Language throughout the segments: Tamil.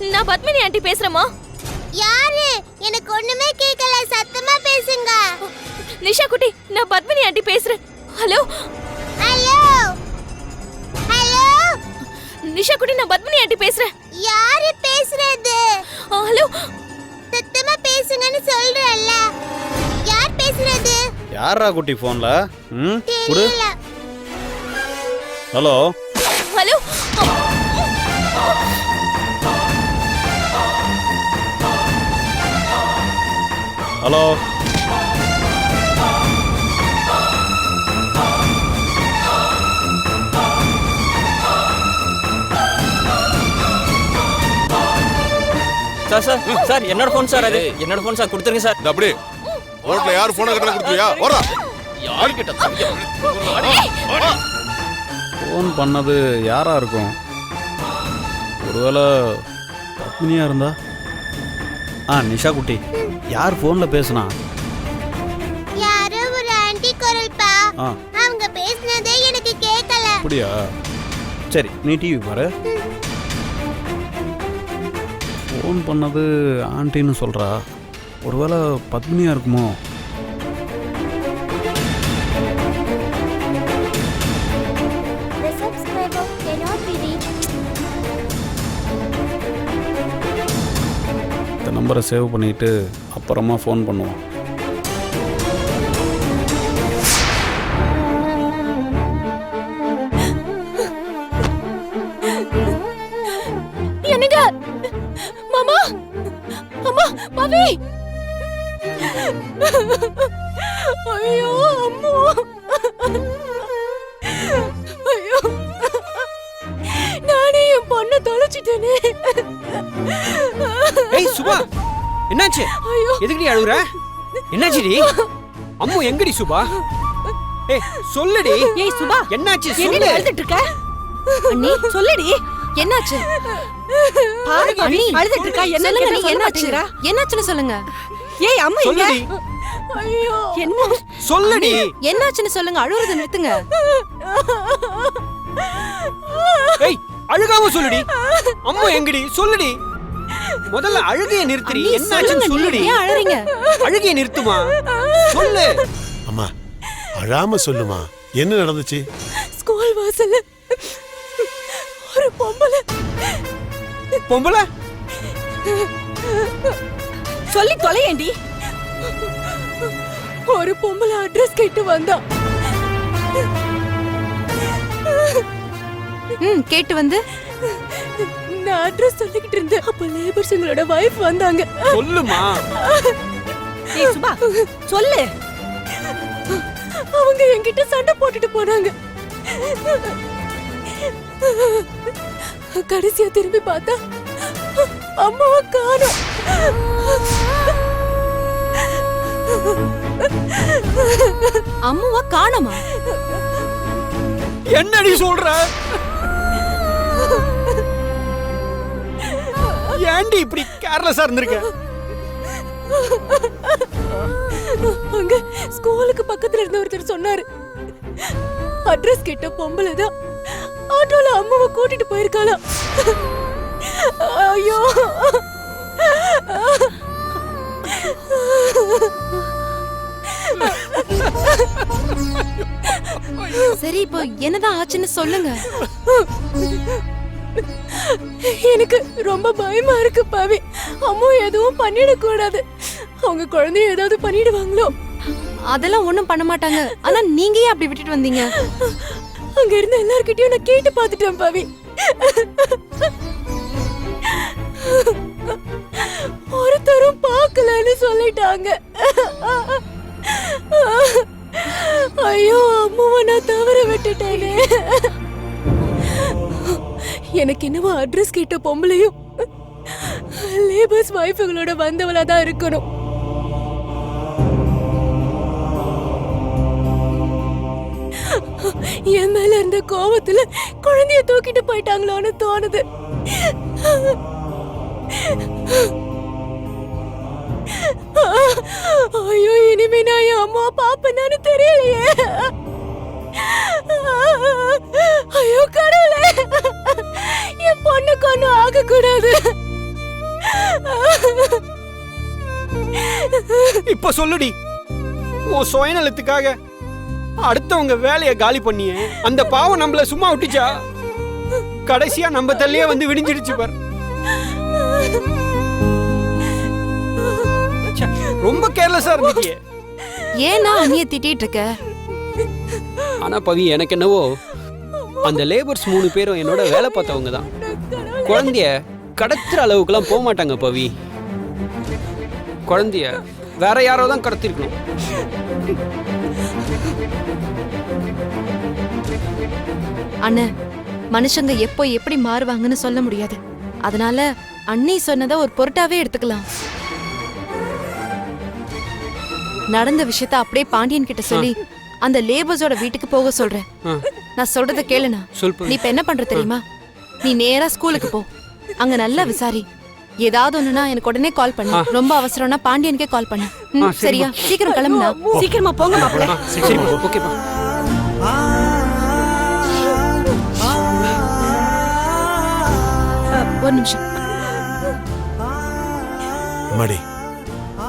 நான் பத்மினி ஆண்டி பேசுறேம்மா. யாரு? எனக்கு ஒண்ணுமே கேட்கல சத்தமா பேசுங்க. நிஷா குட்டி நான் பத்மினி ஆண்டி பேசுறேன். ஹலோ? ஹலோ? ஹலோ? நிஷா குட்டி நான் பத்மினி ஆண்டி பேசுறேன். யாரு பேசுறது? ஹலோ? சத்தமா பேசுங்கன்னு சொல்றேன்ல. யார் பேசுறது? யாரா குட்டி ஃபோன்ல ம்? Hello? Hello. Sir sir sir என்னோட ஃபோன் சார் அது. என்னோட ஃபோன் சார் கொடுத்துருங்க சார். இந்த அப்படி ரோட்ல யார் போன கட்டல கொடுத்துவியா ஓரா ஃபோன் பண்ணது யாரா இருக்கும்? ஒருவேளை பத்மினியா இருந்தா? ஆ நிஷா குட்டி. யார் ஃபோனில் பேசுனா? யாரோ ஒரு ஆன்ட்டி குரல்பா ஆ. அவங்க பேசுனதே எனக்கு கேட்கல அப்படியா? சரி நீ டிவி பாரு. ஃபோன் பண்ணது ஆண்டின்னு சொல்கிறா ஒருவேளை பத்மினியா இருக்குமோ? நம்பரை சேவ் பண்ணிட்டு அப்புறமா ஃபோன் பண்ணுவோம். என்னங்க? மாமா? அம்மா பவி ஐயோ அம்மா! ஐயோ! நானே என் பொண்ணை தொலைச்சிட்டேனே. சுபா என்னாச்சு? ஐயோ. எதுக்குடி அழுகுற? என்னாச்சுடி? அம்மு எங்கடி சுபா? ஏய் சொல்லுடி. ஏய் சுபா என்னாச்சு? சொல்லு. அழுதுட்டு இருக்க அண்ணி சொல்லுடி. என்னாச்சு? பாருங்க அண்ணி அழுதுட்டு இருக்கா என்ன சொல்லுங்க நீ என்னாச்சு என்னாச்சுன்னு சொல்லுங்க. ஏய் அம்மா எங்க? சொல்லுடி. ஐயோ. என்ன? சொல்லுடி. என்னாச்சுன்னு சொல்லுங்க. அழுவுறத நிறுத்துங்க. ஏய் அழுகாம சொல்லுடி. அம்மு எங்கடி? சொல்லுடி. முதல்ல அழுகைய நிறுத்துடி அண்ணி, என்னாச்சுன்னு சொல்லுங்க, சொல்லுடி. அழறீங்க? அழுகைய நிறுத்துமா? சொல்லு. அம்மா அழாம சொல்லுமா. என்ன நடந்துச்சு? ஸ்கூல் வாசல்ல ஒரு பொம்பளை. பொம்பளை? சொல்லி தொலையேண்டி. ஒரு பொம்பளை அட்ரஸ் கேட்டு வந்தா. ம் கேட்டு வந்து. நான் அட்ரஸ் சொல்லிக்கிட்டு இருந்தேன் அப்ப லேபர்ஸுங்களோட வைஃப் வந்தாங்க. சொல்லுமா? ஏய் சுபா சொல்லு. அவங்க என்கிட்ட சண்டை போட்டுட்டு போனாங்க. கடைசியா திரும்பி பார்த்தா அம்மாவை காணோம். அம்மாவா காணோமா? என்னடி சொல்ற? ஏன்டி இப்படி கேர்லெஸ்ஸா இருந்திருக்க? அங்க ஸ்கூலுக்கு பக்கத்துல இருந்த ஒருத்தர் சொன்னாரு. அட்ரஸ் கேட்ட பொம்பளை தான் ஆட்டோல அம்மாவை கூட்டிட்டு போயிருக்காளாம் ஐயோ. சரி இப்போ என்னதான் ஆச்சுன்னு சொல்லுங்க. எனக்கு ரொம்ப பயமா இருக்கு பாவி. அம்மா எதுவும் பண்ணிடக்கூடாது. அவங்க குழந்தைய ஏதாவது பண்ணிடுவாங்களோ? அதெல்லாம் ஒண்ணும் பண்ண மாட்டாங்க. ஆனா நீங்க ஏன் அப்படி விட்டுட்டு வந்தீங்க? அங்க இருந்த எல்லார்கிட்டயும் நான் கேட்டு பார்த்துட்டேன் பாவி. ஒருத்தரும் பார்க்கலன்னு சொல்லிட்டாங்க. ஐயோ அம்மாவை நான் தவற விட்டுட்டேனே. எனக்கு என்னவோ அட்ரஸ் கேட்ட பொம்பளையும் லேபர்ஸ் வைஃபுகளோட வந்தவளா தான் இருக்கணும். என் மேல இருந்த கோபத்துல குழந்தைய தூக்கிட்டு போயிட்டாங்களோன்னு தோணுது. ஐயோ இனிமே நான் என் அம்மா பாப்பேன்னு தெரியலையே. ஐயோ கடவுளே. என் பொண்ணுக்கு ஒன்றும் ஆகக்கூடாது. இப்ப சொல்லுடி. உன் சுயநலத்துக்காக அடுத்தவங்க வேலையை காலி பண்ணிய. அந்த பாவம் நம்மள சும்மா விட்டுச்சா? கடைசியா நம்ம தள்ளியே வந்து விடிஞ்சிடுச்சு பார். ரொம்ப கேர்லெஸ்ஸா இருந்துச்சு ஏன்னா அண்ணிய திட்டிட்டு இருக்க? ஆனா பவி எனக்கு என்னவோ அந்த லேபர்ஸ் மூணு பேரும் என்னோட வேலை பார்த்தவங்க தான். குழந்தைய கடத்துற அளவுக்குலாம் போக மாட்டாங்க பவி. குழந்தைய வேற யாரோ தான் கடத்திருக்கணும். அண்ணன் மனுஷங்க எப்போ எப்படி மாறுவாங்கன்னு சொல்ல முடியாது. அதனால அண்ணி சொன்னதை ஒரு பொருட்டாவே எடுத்துக்கலாம். நடந்த விஷயத்த அப்படியே பாண்டியன் கிட்ட சொல்லி அந்த லேபர்ஸோட வீட்டுக்கு போக சொல்றேன். நான் சொல்றத பவி. நீ இப்ப என்ன பண்ற தெரியுமா? நீ நேரா ஸ்கூலுக்கு போ. அங்க நல்லா விசாரி. ஏதாவது ஒண்ணுனா எனக்கு உடனே கால் பண்ணு. ரொம்ப அவசரம்னா பாண்டியனுக்கே கால் பண்ணு. சரியா? சீக்கிரம் கிளம்புனா சீக்கிரமா போங்க ஒரு நிமிஷம். அம்மாடி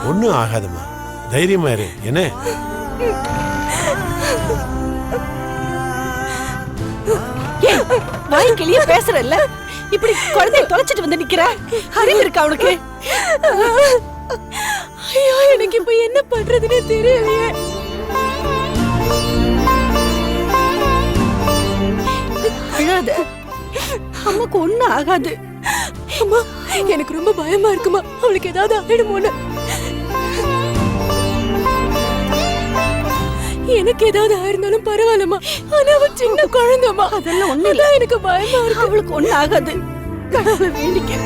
ஒன்றும் ஆகாதும்மா. தைரியமா இரு. என்ன? வாய் கிளிய பேசுறல்ல? இப்படி குழந்தைய தொலைச்சிட்டு வந்து நிக்கிற? அறிவு இருக்கா அவனுக்கு? ஐயோ எனக்கு இப்ப என்ன பண்றதுன்னு தெரியலையே. அழாத. அம்மாக்கு ஒண்ணும் ஆகாது. அம்மா எனக்கு ரொம்ப பயமா இருக்குமா? அவளுக்கு ஏதாவது ஆயிடுமோன்னு. எனக்கு ஏதாவது ஆயிருந்தாலும் பரவாயில்லம்மா. ஆனா அவ சின்ன குழந்தைமா அதெல்லாம் ஒண்ணு இல்ல. எனக்கு பயமா இருக்கு. அவளுக்கு ஒண்ணும் ஆகாது. கடவுளை வேண்டிக்க.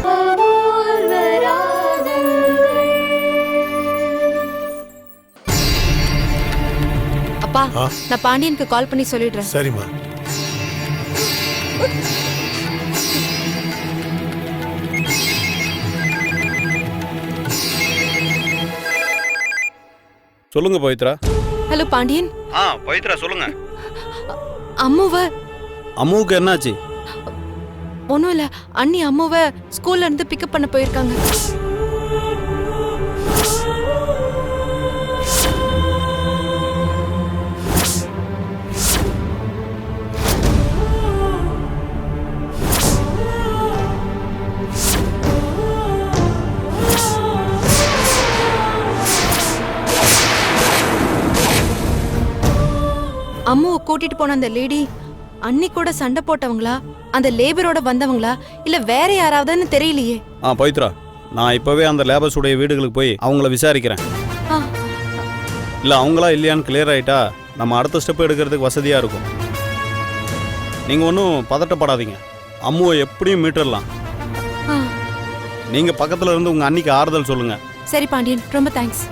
அப்பா. நான் பாண்டியனுக்கு கால் பண்ணி சொல்லிடுறேன். சரிம்மா. சொல்லுங்க பவித்ரா. ஹலோ பாண்டியன். ஆ பவித்ரா சொல்லுங்க. அம்முவ. அம்முவுக்கு என்னாச்சு? ஒண்ணும் இல்ல அண்ணி அம்முவ ஸ்கூல்ல இருந்து பிக்கப் பண்ண போயிருக்காங்க. கூட்டிட்டு போன அந்த லேடி அன்னி கூட சண்டை போட்டவங்களா? அந்த லேபரோட வந்தவங்களா? இல்ல வேற யாராவதுன்னு தெரியலையே. ஆ பவித்ரா நான் இப்போவே அந்த லேபர்ஸுடைய வீடுகளுக்கு போய் அவங்கள விசாரிக்கிறேன். இல்லை அவங்களா இல்லையான்னு கிளியர் ஆயிட்டா நம்ம அடுத்த ஸ்டெப் எடுக்கிறதுக்கு வசதியாக இருக்கும். நீங்கள் ஒன்றும் பதட்டப்படாதீங்க. அம்முவை எப்படியும் மீட்டுடலாம் ஆ. நீங்கள் பக்கத்தில் இருந்து உங்கள் அன்னிக்கு ஆறுதல் சொல்லுங்கள் சரி பாண்டியன் ரொம்ப தேங்க்ஸ்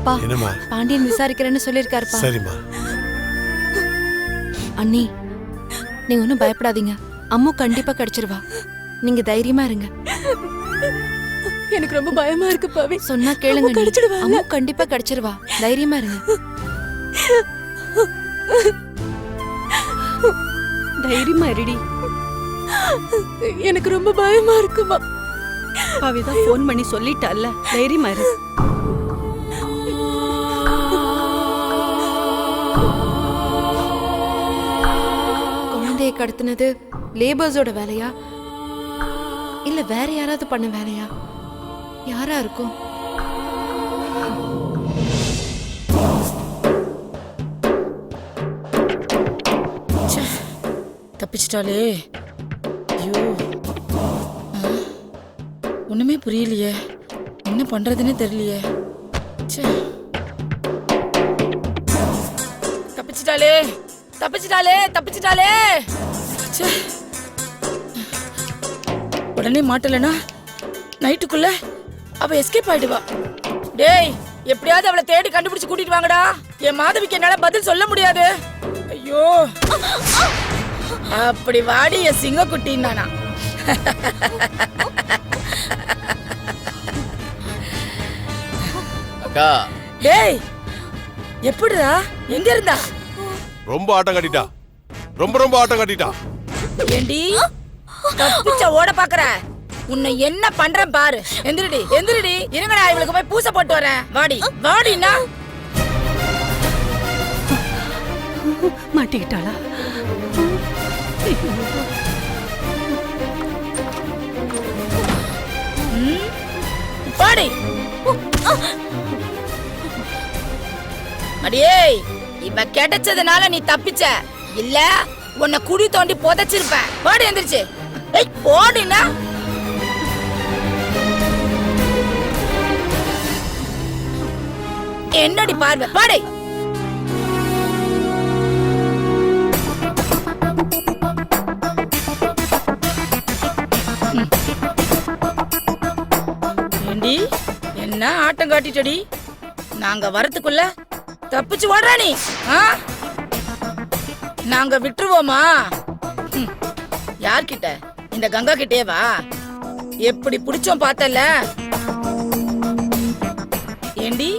அப்பா என்னம்மா? பாண்டியன் விசாரிக்கிறேன்னு சொல்லியிருக்காருப்பா. சரிம்மா. அண்ணி நீங்க ஒன்றும் பயப்படாதீங்க. அம்மு கண்டிப்பா கிடைச்சிருவா. நீங்க தைரியமா இருங்க. எனக்கு ரொம்ப பயமா இருக்கு பவி. சொன்னா கேளுங்க. கிடைச்சிடுவாள்ல? அம்மு கண்டிப்பா கிடைச்சிருவா. தைரியமா இருங்க. தைரியமா இருடி. எனக்கு ரொம்ப பயமா இருக்குமா. பவிதான் ஃபோன் பண்ணி சொல்லிட்டால தைரியமா இரு. குழந்தையை கடத்தினது லேபர்ஸோட வேலையா? இல்ல வேற யாராவது பண்ண வேலையா? யாரா இருக்கும்? தப்பிச்சிட்டாலே ஐயோ. ஒண்ணுமே புரியலையே. என்ன பண்றதுன்னு தெரியலையே. தப்பிச்சிட்டாலே தப்பிச்சிட்டாலே தப்பிச்சிட்டாலே உடனே மாட்டலனா நைட்டுக்குள்ள அவ எஸ்கேப் ஆயிடுவா. டேய் எப்படியாவது அவளை தேடி கண்டுபிடிச்சு கூட்டிட்டு வாங்கடா. என் மாதவிக்கு என்னால பதில் சொல்ல முடியாது. ஐயோ. அப்படி வாடி என் சிங்கக்குட்டின்னானா. அக்கா. டேய் எப்படிடா? எங்க இருந்தா? ரொம்ப ஆட்டம் கட்டிட்டா. ரொம்ப ரொம்ப ஆட்டம் கட்டிட்டா. ஏண்டி? தப்பிச்ச ஓட பாக்குற உன்னை என்ன பண்றேன் பாரு. எந்திரடி எந்திரடி. இருங்கடா இவளுக்கு போய் பூசை போட்டு வரேன். வாடி வாடினா மாட்டிக்கிட்டாளா? வாடி. அடியே இவ கிடைச்சதுனால நீ தப்பிச்ச. இல்ல உன்னை குடி தோண்டி புதைச்சிருப்பேன். வாடி எந்திரிச்சு. ஏய் போடினா? என்னடி பார்வை? பாடு. ஏண்டி என்ன ஆட்டம் காட்டிட்டடி? நாங்க வரத்துக்குள்ள தப்பிச்சு ஓடுறா நீ. ஆ? நாங்க விட்டுருவோமா? யார்கிட்ட? இந்த கங்கா கிட்டே வா. எப்படி பிடிச்சோம் பார்த்தல ஏண்டி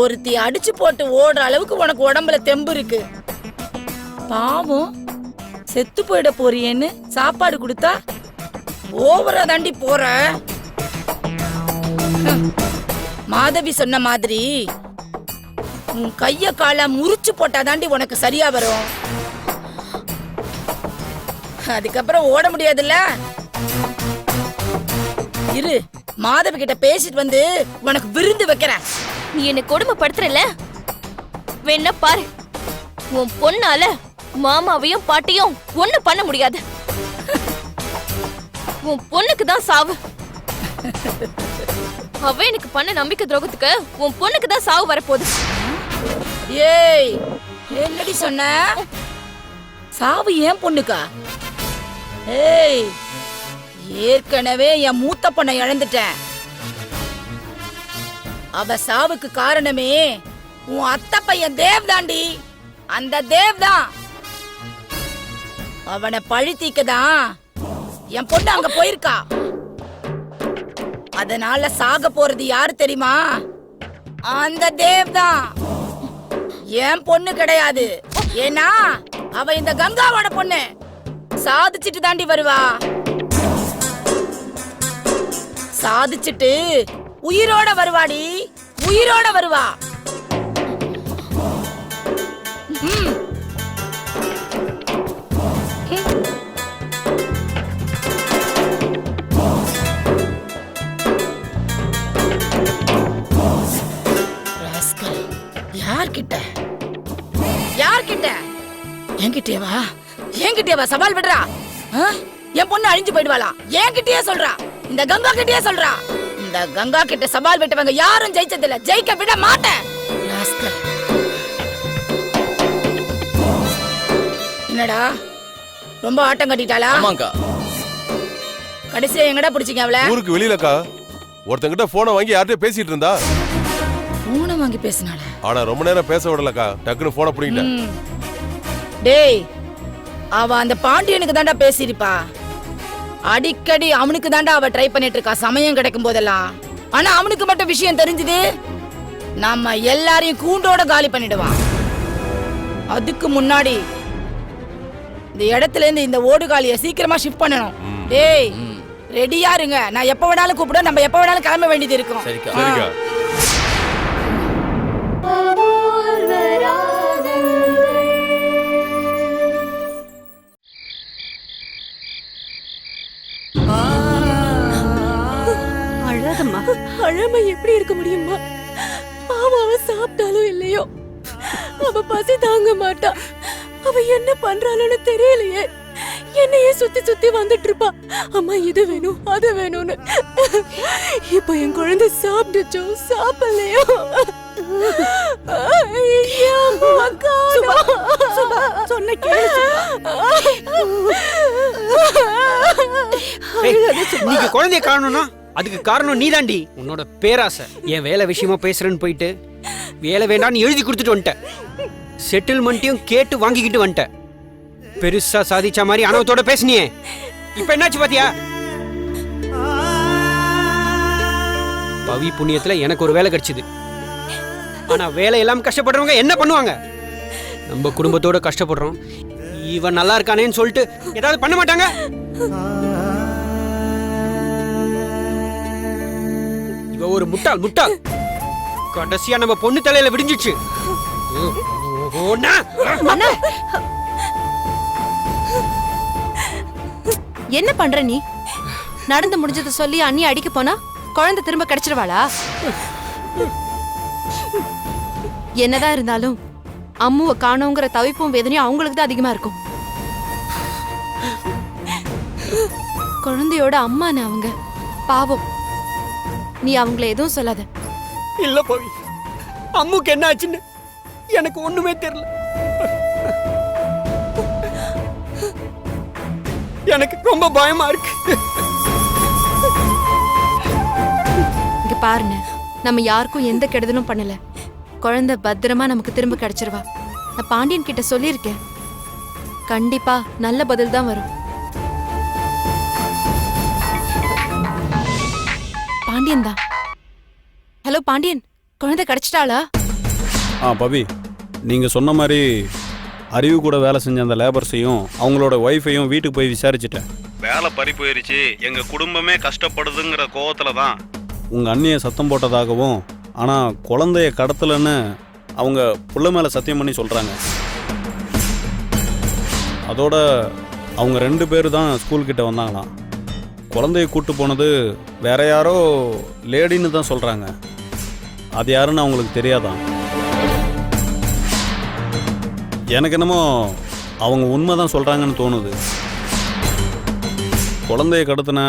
ஒருத்தி அடிச்சு போட்டு ஓடுற அளவுக்கு உனக்கு உடம்புல தெம்பு இருக்கு. பாவம். செத்து போயிட போறியேன்னு சாப்பாடு கொடுத்தா ஓவரா தாண்டி போற. மாதவி சொன்ன மாதிரி உன் கைய கால முறிச்சு போட்டாதாண்டி உனக்கு சரியா வரும். அதுக்கப்புறம் ஓட முடியாதுல்ல? இரு மாதவி கிட்ட பேசிட்டு வந்து உனக்கு விருந்து வைக்கிறேன். நீ என்ன கொடுமைப்படுத்துறல வேணா பாரு. உன் பொண்ணால மாமாவையும் பாட்டியும் ஒண்ணு பண்ண முடியாது. உன் பொண்ணுக்கு தான் சாவு. அவ எனக்கு பண்ண நம்பிக்கை துரோகத்துக்கு உன் பொண்ணுக்கு தான் சாவு வரப்போகுது. ஏய் என்னடி சொன்ன? சாவு ஏன் பொண்ணுக்கா? ஏய் ஏற்கனவே என் மூத்த பொண்ணை இழந்துட்டேன். அவ சாவுக்கு காரணமே உன் அத்தை பையன் தேவ் தாண்டி அந்த தேவ் தான் அவனை பழி தீக்கதான் என் பொண்ணு அங்க போயிருக்கா. அதனால சாக போறது யாரு தெரியுமா? அந்த தேவ் தான் என் பொண்ணு கிடையாது. ஏன்னா அவ இந்த கங்காவோட பொண்ணு. சாதிச்சிட்டு தாண்டி வருவா. சாதிச்சிட்டு உயிரோட வருவாடி. உயிரோட வருவா. யார்கிட்ட? யார்கிட்ட? என்கிட்டயே வா. என்கிட்டயே வா சவால் விடுறா? என் பொண்ணு அழிஞ்சு போயிடுவாளா? என்கிட்டயே சொல்றா. இந்த கங்கா கிட்டயே சொல்றா. இந்த கங்கா கிட்ட சவால் விட்டவங்க யாரும் ஜெயிச்சதில்ல. ஜெயிக்க விட மாட்டேன். என்னடா? ரொம்ப ஆட்டம் கட்டிட்டாளா? ஆமாங்கா. கடைசியா எங்கடா பிடிச்சிங்க அவள? ஊருக்கு வெளியிலக்கா. ஒருத்தங்கிட்ட போனை வாங்கி யார்கிட்ட பேசிட்டு இருந்தா. ஊனை வாங்கி பேசினாள? ஆனா ரொம்ப நேரம் பேச விடலக்கா. டக்குன்னு போனை பிடிங்கிட்டேன். டேய் அவ அந்த பாண்டியனுக்கு தாண்டா பேசியிருப்பா. அடிக்கடி அவனுக்கு தாண்டா அவ ட்ரை பண்ணிட்டு இருக்கா சமயம் கிடைக்கும் போதெல்லாம். ஆனா அவனுக்கு மட்டும் விஷயம் தெரிஞ்சது நம்ம எல்லாரையும் கூண்டோட காலி பண்ணிடுவான் அதுக்கு முன்னாடி இந்த இடத்துல இருந்து இந்த ஓடுகாலிய சீக்கிரமா ஷிஃப்ட் பண்ணணும். டேய் ரெடியா இருங்க. நான் எப்ப வேணாலும் கூப்பிட நம்ம எப்ப வேணாலும் கிளம்ப வேண்டியது இருக்கும். அழாம எப்படி இருக்க முடியுமா? பாவம் அவ சாப்பிட்டாலும் இல்லையோ? அவ பசி தாங்க மாட்டா. அவ என்ன பண்றாளுன்னு தெரியலையே. என்னையே சுத்தி சுத்தி வந்துட்டு இருப்பா. அம்மா இது வேணும் அது வேணும்னு. இப்ப என் குழந்தை சாப்பிட்டுச்சோ? சாப்பிடலையோ? சொன்ன நீங்க குழந்தைய காணணும்னா அதுக்கு காரணம் நீதாண்டி. உன்னோட பேராசை. என் வேலை விஷயமா பேசுறேன்னு போயிட்டு வேலை வேண்டான்னு எழுதி கொடுத்துட்டு வந்துட்டேன். செட்டில்மெண்ட்டையும் கேட்டு வாங்கிக்கிட்டு வந்துட்டேன். பெருசா சாதிச்ச மாதிரி அனவத்தோட பேசுனியே. இப்ப என்னாச்சு பாத்தியா? பவி புண்ணியத்துல எனக்கு ஒரு வேலை கிடைச்சது. ஆனா வேலை எல்லாம் கஷ்டப்படுறவங்க என்ன பண்ணுவாங்க? நம்ம குடும்பத்தோட கஷ்டப்படுறோம். இவன் நல்லா இருக்கானேன்னு சொல்லிட்டு ஏதாவது பண்ண மாட்டாங்க? இவ ஒரு முட்டாள் முட்டாள். கடைசியா நம்ம பொண்ணு தலையில விடிஞ்சிச்சு. என்ன பண்ற நீ? நடந்து முடிஞ்சதை சொல்லி அண்ணி அடிக்க போனா குழந்தை திரும்ப கிடைச்சிருவாளா? என்னதான் இருந்தாலும் அம்முவை காணோங்கிற தவிப்பும் வேதனையும் அவங்களுக்கு தான் அதிகமா இருக்கும். குழந்தையோட அம்மான்னு அவங்க பாவம். நீ அவங்கள எதுவும் சொல்லாத. இல்ல பவி. அம்முக்கு என்ன ஆச்சுன்னு எனக்கு ஒண்ணுமே தெரியல. எனக்கு ரொம்ப பயமா இருக்கு. இங்க பாருங்க நம்ம யாருக்கும் எந்த கெடுதலும் பண்ணல. குழந்தை பத்திரமா நமக்கு திரும்ப கிடைச்சிருவா. நான் பாண்டியன் கிட்ட சொல்லியிருக்கேன். கண்டிப்பா நல்ல பதில் தான் வரும். பாண்டியன் தான். ஹலோ பாண்டியன். குழந்தை கிடைச்சிட்டாளா? ஆ பவி நீங்கள் சொன்ன மாதிரி அறிவு கூட வேலை செஞ்ச அந்த லேபர்ஸையும் அவங்களோட ஒய்ஃபையும் வீட்டுக்கு போய் விசாரிச்சிட்டேன். வேலை பறி போயிருச்சு. எங்கள் குடும்பமே கஷ்டப்படுதுங்கிற கோவத்தில் தான். உங்கள் அண்ணியை சத்தம் போட்டதாகவும் ஆனால் குழந்தைய கடத்தலைன்னு அவங்க புள்ள மேலே சத்தியம் பண்ணி சொல்கிறாங்க அதோட அவங்க ரெண்டு பேர் தான் ஸ்கூல் கிட்ட வந்தாங்களாம். குழந்தைய கூட்டு போனது வேற யாரோ லேடின்னு தான் சொல்கிறாங்க அது யாருன்னு அவங்களுக்கு தெரியாதான் எனக்கு என்னமோ அவங்க உண்மை தான் சொல்கிறாங்கன்னு தோணுது. குழந்தைய கடத்தின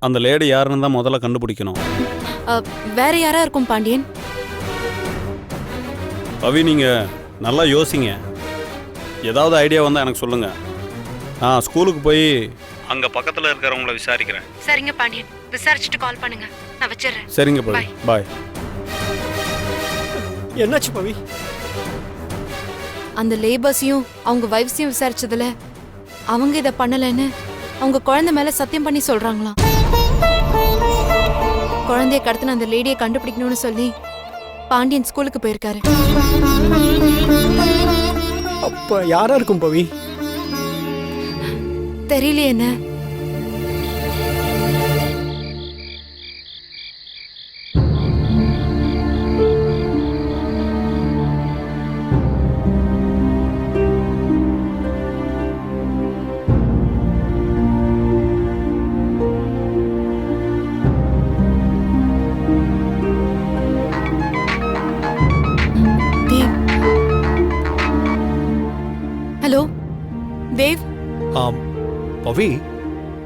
அந்த லேடி யாருன்னு தான் முதல்ல கண்டுபிடிக்கணும். அ, வேற யாரா இருக்கும் பாண்டியன்? பவி நீங்கள் நல்லா யோசிங்க. ஏதாவது ஐடியா வந்தால் எனக்கு சொல்லுங்கள் நான் ஸ்கூலுக்கு போய் அங்கே பக்கத்தில் இருக்கிறவங்கள விசாரிக்கிறேன். சரிங்க பாண்டியன். விசாரிச்சுட்டு கால் பண்ணுங்க. நான் வச்சிடுறேன். சரிங்க பவி பாய் என்னாச்சு பவி? அந்த லேபர்ஸையும் அவங்க வைஃப்ஸையும் விசாரிச்சதுல அவங்க இதை பண்ணலைன்னு அவங்க குழந்தை மேல சத்தியம் பண்ணி சொல்றாங்களாம். குழந்தைய கடத்தின அந்த லேடியை கண்டுபிடிக்கணும்னு சொல்லி பாண்டியன் ஸ்கூலுக்கு போயிருக்காரு. அப்ப யாரா இருக்கும் பவி? தெரியலையே என்ன தேவ். ஹலோ தேவ்? ஆம். பவி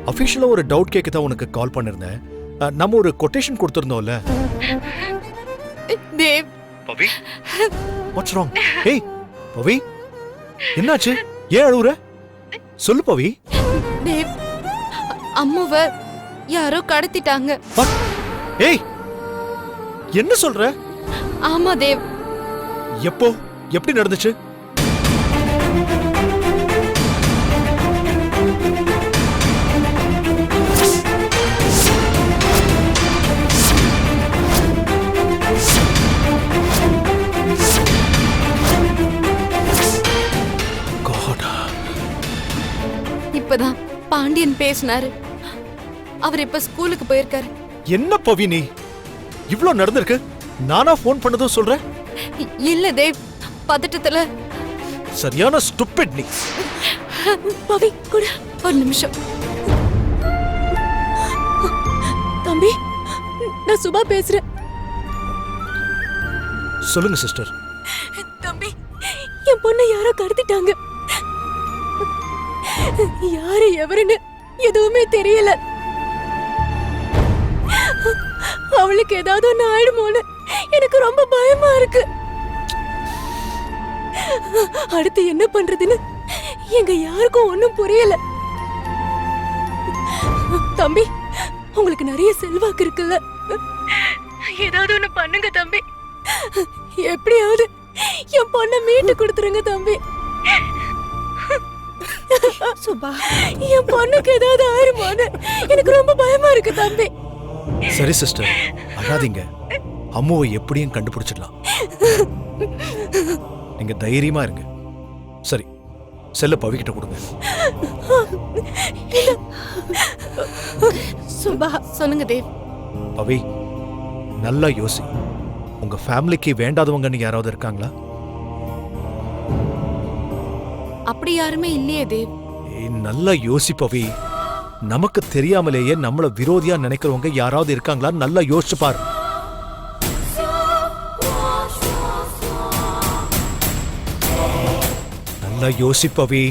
அஃபிஷியலாக ஒரு டவுட் கேட்க தான் உனக்கு கால் பண்ணிருந்தேன். அஹ், நம்ம ஒரு கொட்டேஷன் கொடுத்துருந்தோம்ல. தேவ் பவி? வாட்ஸ் ராங் ஏய் பவி என்னாச்சு? ஏன் அழுவுற? சொல்லு பவி. தேவ் அம்மாவ யாரோ கடத்திட்டாங்க? ஏய் என்ன சொல்ற? ஆமா தேவ் எப்போ? எப்படி நடந்துச்சு? பாண்டியன் பேசினாரு. அவர் இப்ப ஸ்கூலுக்கு போயிருக்காரு. என்ன பவி நீ? இவ்ளோ நடந்திருக்கு? நானா ஃபோன் பண்ணதும் சொல்றேன்? இ- இல்ல தேவ் பதட்டத்துல. சரியான ஸ்டூபிட் நீ. பவி கூட ஒரு நிமிஷம். தம்பி நான் சுபா பேசுறேன். சொல்லுங்க சிஸ்டர் தம்பி என் பொண்ணை யாரோ கடத்திட்டாங்க. யாரு எவருன்னு எதுவுமே தெரியல. அவளுக்கு ஏதாவது ஒண்ணு ஆயிடுமோன்னு எனக்கு ரொம்ப பயமா இருக்கு. அடுத்து என்ன பண்றதுன்னு எங்க யாருக்கும் ஒண்ணும் புரியல. தம்பி உங்களுக்கு நிறைய செல்வாக்கு இருக்குல்ல. ஏதாவது ஒண்ணு பண்ணுங்க தம்பி. எப்படியாவது என் பொண்ணை மீட்டு கொடுத்துருங்க தம்பி. சுபா என் பொண்ணுக்கு ஏதாவது ஆயிருமோன்னு எனக்கு ரொம்ப பயமா இருக்கு தம்பி. சரி சிஸ்டர். அழாதீங்க. அம்முவை எப்படியும் கண்டுபிடிச்சிடலாம். நீங்க தைரியமா இருங்க. சரி செல்ல பவிக்கிட்ட கொடுங்க. சுபா சொல்லுங்க தேவ். பவி நல்லா யோசி. உங்க ஃபேமிலிக்கு வேண்டாதவங்கன்னு யாராவது இருக்காங்களா? அப்படி யாருமே இல்லையே தேவ். நல்லா யோசிப்பவி நமக்கு தெரியாமலேயே நம்மள விரோதியா நினைக்கிறவங்க யாராவது இருக்காங்களா? நல்லா யோசிச்சு பாரு. நல்லா யோசிப்பவி